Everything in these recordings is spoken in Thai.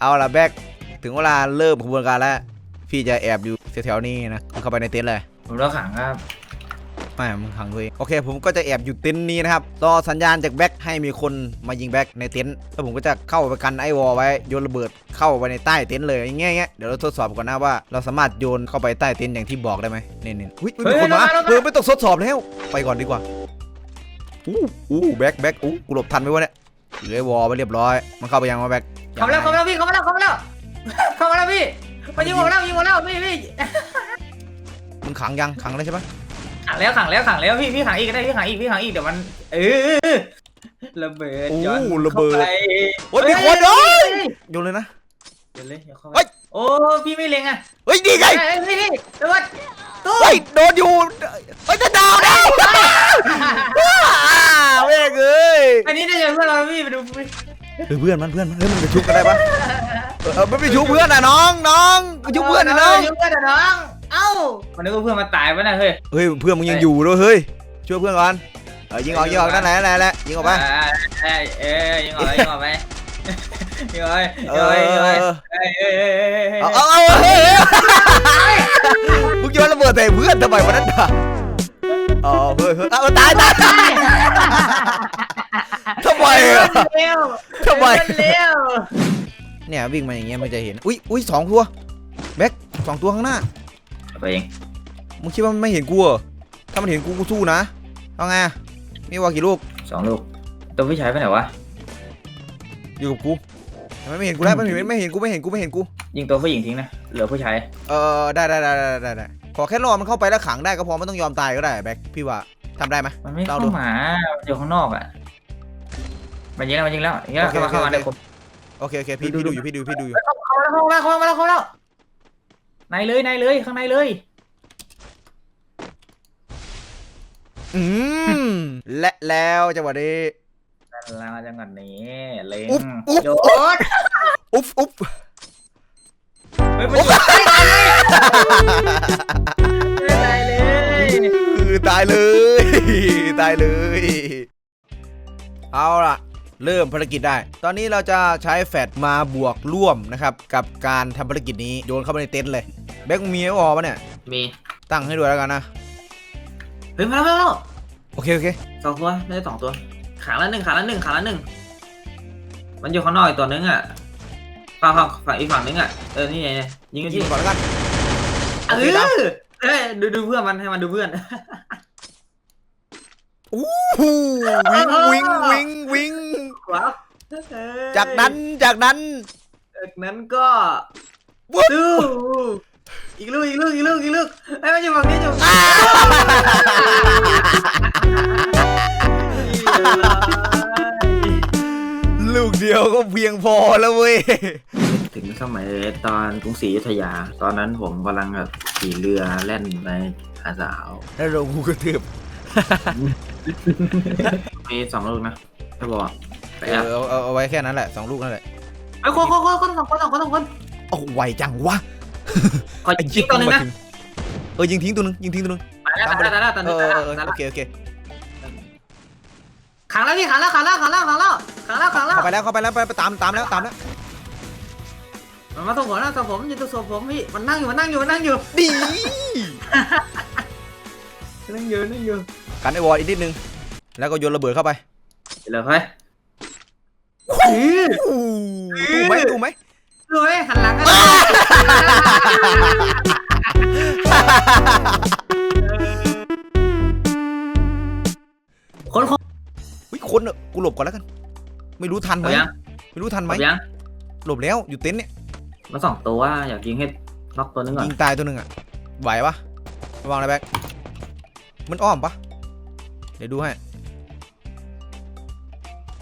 เอาละแบ็กถึงเวลาเริ่มขบวนการแล้ว พี่จะแอบอยู่แถวๆนี้นะเข้าไปในเต็นท์เลยผมเราขังครับไม่มึงขังตัวเองโอเค ผมก็จะแอบอยู่เต็นท์นี้นะครับ รอสัญญาณจากแบ็กให้มีคนมายิงแบ็กในเต็นท์แล้วผมก็จะเข้าไปกันไอ้วอลไว้โยนระเบิดเข้าไปในใต้เต็นท์เลยอย่างเงี้ยอย่างเงี้ยเดี๋ยวเราทดสอบก่อนนะว่า เราสามารถโยนเข้าไปใต้เต็นท์อย่างที่บอกได้ไหมนี่นี่อุ้ยอุ๊ยมีคนมาเออไม่ต้องทดสอบแล้วไปก่อนดีกว่าอู้อู้แบ็กแบ็กอู้กูหลบทันไหมวะเนี่ย เหลือไอ้วอลไปเรียบร้อย มันเข้าไปยังวะแบ็กเข้ามาแล้วเข้ามาแล้วพี่เข้ามาแล้วเข้ามาแล้วเข้ามาแล้วพี่มายิงผมแล้วยิงผมแล้วพี่พี่มึงขังยังขังแล้วใช่ปะขังแล้วขังแล้วขังแล้วพี่พี่ขังอีกก็ได้พี่ขังอีกพี่ขังอีกเดี๋ยวมันเออระเบิดย้อนเข้าไปโอ้ยมีคนเอ้ยโยนเลยนะเดี๋ยวเลยเดี๋ยวเข้าไปเฮ้ยโอ้พี่ไม่เล็งอะเฮ้ยนี่ไงเฮ้ยพี่พี่ตำรวจตู้เฮ้ยโดนอยู่เฮ้ยจะดาวแล้วว้าวเว้ยเอ้ยอันนี้น่าจะเพื่อนเราพี่ไปดูพี่เฮ้ยเพื่อนมันเพื่อนมันเฮ้ยมันไปชุบกันได้ปะเออเออมันไปชุบเพื่อนอะน้องน้องไปชุบเพื่อนนะน้องชุบเพื่อนนะน้อง เอ้าวันนี้ก็เพื่อนมาตายปะนะเฮ้ยเฮ้ยเพื่อนมึงยังอยู่ด้วยเฮ้ยช่วยเพื่อนก่อนเออยิงออกยิงออกนั่นแหละนั่นแหละนั่นแหละยิงออกไปเอ้ยเอ้ยยิงออกไปยิงออกไปยิงออกไปเอยิงออกไปยิงออกไปอเอ้ยเอ้ยเอ้ยเอ้ยเอ้ยเอาเอาเอาเฮ้ยมึงจะมาระเบิดใส่เพื่อนทำไมวันนั้นอะอ๋อเฮ้ยเฮ้ยเอาตายตายตายทำไม อะเร็วทำไม เร็วเนี่ยวิ่งมาอย่างเงี้ยมันจะเห็น อุ้ยอุ้ยสองตัวแบ็คสองตัวข้างหน้าไปเองมึงคิดว่ามันไม่เห็นกูเหรอถ้ามันเห็นกูกูสู้นะเอาไงมีวากี่ลูก สองลูก ตัวพี่ชายไปไหนวะ อยู่กับกูทำไมไม่เห็นกูแล้วไม่เห็นไม่เห็นกูไม่เห็นกูไม่เห็นกู ยิงตัวผู้หญิงทิ้งนะ เหลือผู้ชาย เออได้ได้ได้ได้ได้ได้ขอแค่รอมันเข้าไปแล้วขังได้ก็พอไม่ต้องยอมตายก็ได้แบ็คพี่ว่าทำได้ไหม มันไม่เราเข้าดู มามันอยู่ข้างนอกอะ มันยิงแล้วมันยิงแล้วยิงแล้วโอเคเข้ามาโอเคเข้ามาในกลุ่มโอเคโอเคพี่ดูพี่ดูดูอยู่พี่ดูพี่ดูอยู่เข้ามาแล้วเข้ามาแล้วเข้ามาแล้วเข้ามาแล้วในเลยในเลยข้างในเลยอืมและแล้วจังหวะนี้แล้วจังหวะนี้เล็งอุ๊บอุ๊บโดดอุ๊บอุ๊บเฮ้ยมันยิงไม่ตายเลยคือตายเลยตายเลย เอาล่ะ เริ่มภารกิจได้ ตอนนี้เราจะใช้แฟดมาบวกร่วมนะครับ กับการทำภารกิจนี้โยนเข้าไปในเต็นท์เลย แบ็กมึงมีไอ้วอลปะเนี่ย มีตั้งให้ด้วยแล้วกันนะ เฮ้ยมาแล้วมาแล้วโอเคโอเคสองตัวได้สองตัว ขาละหนึ่งขาละหนึ่งขาละหนึ่งมันอยู่ข้างนอกอีกตัวนึงอะฝั่งฝั่งฝั่งอีกฝั่งนึงอะเออนี่ไงเนี่ยยิงกันยิที่งก่อนแล้วกันเอโอเคนะอเอ้ยดูดูเพื่อนมันให้มันดูเพื่อนอู้หูวิงวิงวิงวิง ว้าวจากนั้นจากนั้นจากนั้นก็วุ้บดูอีกลูกอีกลูกอีกลูกอีกลูกไอ้ยมันอยู่ฝั่งนี้อยู่ลูกเดียวก็เพียงพอแล้วเว้ย ถึงสมัยตอนกรุงศรีอยุธยา ตอนนั้นผมกำลังแบบขี่เรือแล่นไปหาสาว แล้วเรากูกระทืบมีสองลูกนะจะบอก ไปเออะอเอาเอาเอาไว้แค่นั้นแหละสองลูกนั่นแหละไอ้ยคนคนคนคนสองคนสองคนสองคนโอ้ไวจังวะขอยิงตัวหนึ่งนะเออยิงทิ้งตัวหนึงยิงทิ้งตัวหนึงตายแล้วตายแล้วตายเอแล้วอตายเอแล้อวเออตายโอแล้วเคโอเคขังแล้วพี่ขังแล้วขังแล้วขังแล้วขังแล้วขังแล้วขังแล้วเข้าไปแล้วเข้าไปแล้วไปไปตามตามแล้วตามแล้วมันมาส่งผมนะส่งผมอยู่ตัวส่งผมพี่มันนั่งอยู่มันนั่งอยู่มันนั่งอยู่ดีนั่งอยู่นั่งอยู่กันไอวอลอีกนิดนึงแล้วก็โยนระเบิดเข้าไป เดี๋ยวเฮ้ย อู้ตู้ไหมตู้ไหมรวยหันหลังกันคนคนวิคนเนอะกูหลบก่อนแล้วกัน ไม่รู้ทันไหมเอายังไม่รู้ทันไหมเอายังหลบแล้วอยู่เต็นท์เนี่ยมาสองตัวอยากยิงให้น็อกตัวนึงก่อนยิงตายตัวหนึ่งอะไหวปะระวังนะแบ็คมันอ้อมปะเดี๋ยวดูให้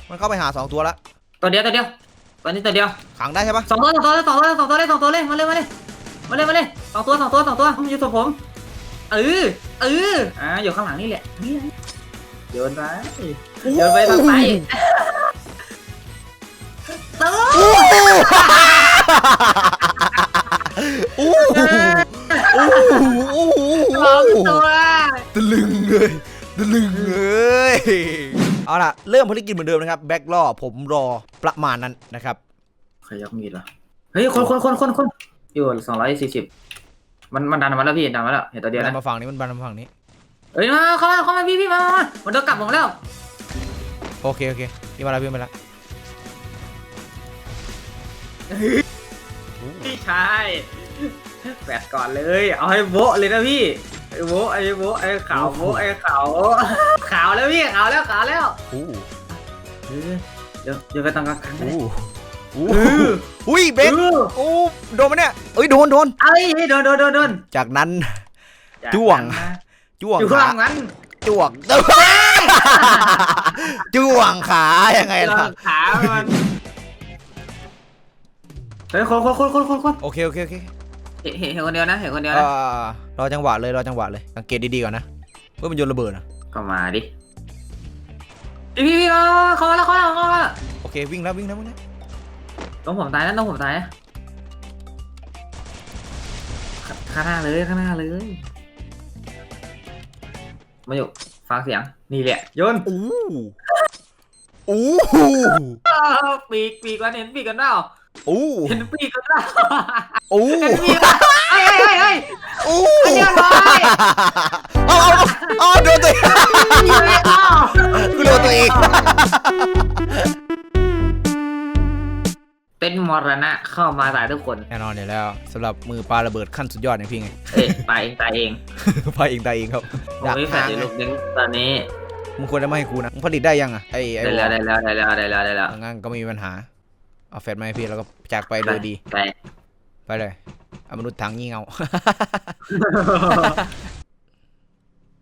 มันเข้าไปหาสองตัวละ ตัวเดียวตัวเดียวตัวนี้ตัวเดียวขังได้ใช่ปะสองตัวสองตัวสองตัวสองตัวเลยสองตัวเลยมาเลยมาเลยมาเลยมาเลยสองตัวสองตัวสองตัวอยู่ตัวผมเออเอออ่าอยู่ข้างหลังนี่แหละนี่แหละโยนไปโยนไปทางซ้าย เอาล่ะเริ่มภารกิจเหมือนเดิมนะครับแบ็คล่อผมรอประมาณนั้นนะครับใครยกมีดเหรอเฮ้ยคนคนคนคนคนอยู่สองร้อยสี่สิบมันมันดันมาแล้วพี่ดันมาแล้วเห็นตัวเดียวบันะนมาฝั่งนี้มันบันมาฝั่งนี้เฮ้ยมาเข้ามาเข้ามาพี่พี่มามามามันเดินกลับผมแล้วโอเคโอเคพี่มาแล้วพี่มาแล้วพี่ชายแปดก่อนเลย เอาให้โบะเลยนะพี่ไอ้ โบะไอ้โบะไอ้ขาวโบะไอ้ขาวขาวแล้วพี่ขาวแล้วขาวแล้วอู้เออเดี๋ยวเดี๋ยวไปตรงกลางกันเลยอู้อู้เอออุ้ยเบคเออโอ้โดนไหมเนี่ยเอ้ยโดนโดนเอ้ยโดนโดนโดนโดนจากนั้นจากจ้วงนั้นนะจ้วงอยู่ขาข้างหลังนั้นจ้วงจ้วงขายังไงล่ะขามันเฮ้ยคนคนคนคนคนคนโอเคโอเคโอเค เห็นเห็นเห็นคนเดียวนะเห็นคนเดียวเอ่นะอรอจังหวะเลยรอจังหวะเลยสังเกตดีๆก่อนนะเพื่อมันโยนระเบิดนะก็มาดิพี่พี่พี่มาเข้ามาแล้วเข้ามาแล้วเข้ามาแล้วโอเควิ่งแล้ววิ่งแล้ววิ่งแล้วต้องผมตายนะต้องผมตายนะขข้างหน้าเลยข้างหน้าเลย มาอยู่ฟังเสียงนี่แหละโยนอู้อู้อ้าวปีกปีกกันเห็นปีกกันเปล่า อู้เห็นปีกกันเปล่าอู้เห็นปีกกันเฮ้ยเฮ้ยเฮ้ยเฮ้ยอู้อันเดียวเลยเอาเอาเอาโดนตัวเองกูโดนตัวเองเป็นมรณะเข้ามาตายทุกคนแน่นอนอยู่แล้วสำหรับมือปลาระเบิดขั้นสุดยอดอย่างพี่ไงเอ้ยตายเองตายเองไปเองตายเองครับผมไม่แฟดอยู่ลูกนึงตอนนี้มึงควรจะไม่ให้กูนะมึงผลิตได้ยังอะไอ้ไอ้ได้วอแล้วลได้แล้วได้แล้วได้แล้วได้แล้วงั้นก็ไม่มีปัญหา เอาแฟดมาให้พี่แล้วก็จากไปโดยดี ไปไปเลยเอามนุษย์ทางงี่เงา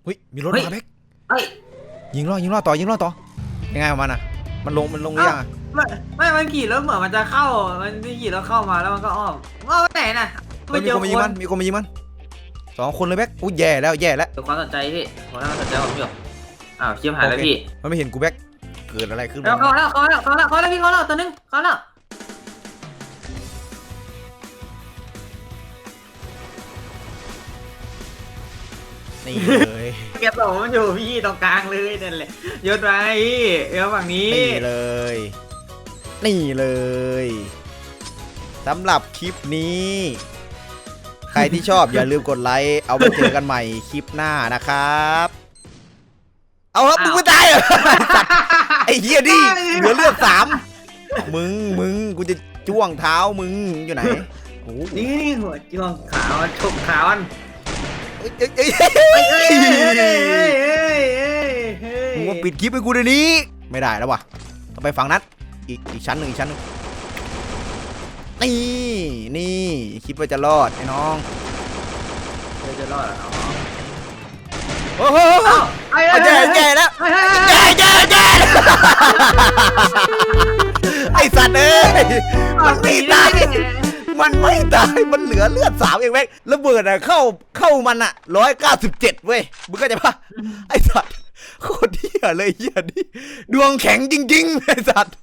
เฮ้ยมีรถเฮ้ยมาเบกเฮ้ยยิงล่อยิงล่อต่อยิงล่อต่อยังไงของมันอะ มันลงมันลงหรือยังอะไม่ไม่มันขี่แล้วเหมือนมันจะเข้า มันขี่แล้วเข้ามาแล้วมันก็อ้อมอ้อมไปไหนน่ะเฮ้ยมีคนมายิงมันมีคนมายิงมันสองคนเลยเบกอุ้ยแย่แล้วแย่แล้วเดี๋ยวความสนใจพี่ผมน่าสนใจผมอยู่อ้าวเชี่ยหายแล้วพี่มันไม่เห็นกูแบกเกิดอะไรขึ้นแล้วเข้าแล้วเข้าแล้วเข้าแล้วเข้าแล้วพี่เข้าแล้วตัวนึงเข้าแล้ว นี่เลยแกตมันอยู่พี่ตรงกลางเลยนั่นแหละยศไว้พี่เดี๋ยวฝั่งนี้ นี่เลย นี่เลยสำหรับคลิปนี้ ใครที่ชอบ อย่าลืมกดไลค์เอาไว้เจอกันใหม่คลิปหน้านะครับ เอาครับมึงไม่ตายเหรอไอ้เหี้ยดิเหลือเลือดสามมึงมึงกูจะจ้วงเท้ามึงอยู่ไหนโอ้โหนี่นี่หัวจ้วงขาวชกขาวมัน เอ้ยเอ้ยเอ้ยเฮ้ยเฮ้ยเฮ้ยเฮ้ยเฮ้ยเฮ้ยเฮ้ยมึงมาปิดคลิปให้กูเดี๋ยวนี้ ไม่ได้แล้ววะต้องไปฝั่งนั้นอีกอีกชั้นหนึ่งอีกชั้นหนึ่งนี่นี่คิดว่าจะรอดไอ้น้องเดี๋ยวจะรอดเหรอโอ้โหเอ้าไอ้เอาแย่แย่แล้วเฮ้ยเฮ้ยแย่แย่แย่ไอสัตว์เอ้ยมันไม่ตาย มันไม่ตาย มันเหลือเลือดสามเองแม่งระเบิดอะเข้าเข้ามันอะร้อยเก้าสิบเจ็ดเว้ยมึงก็จะปะไอสัตว์โคตรเหี้ยเลยเหี้ยนี่ดวงแข็งจริงๆไอสัตว์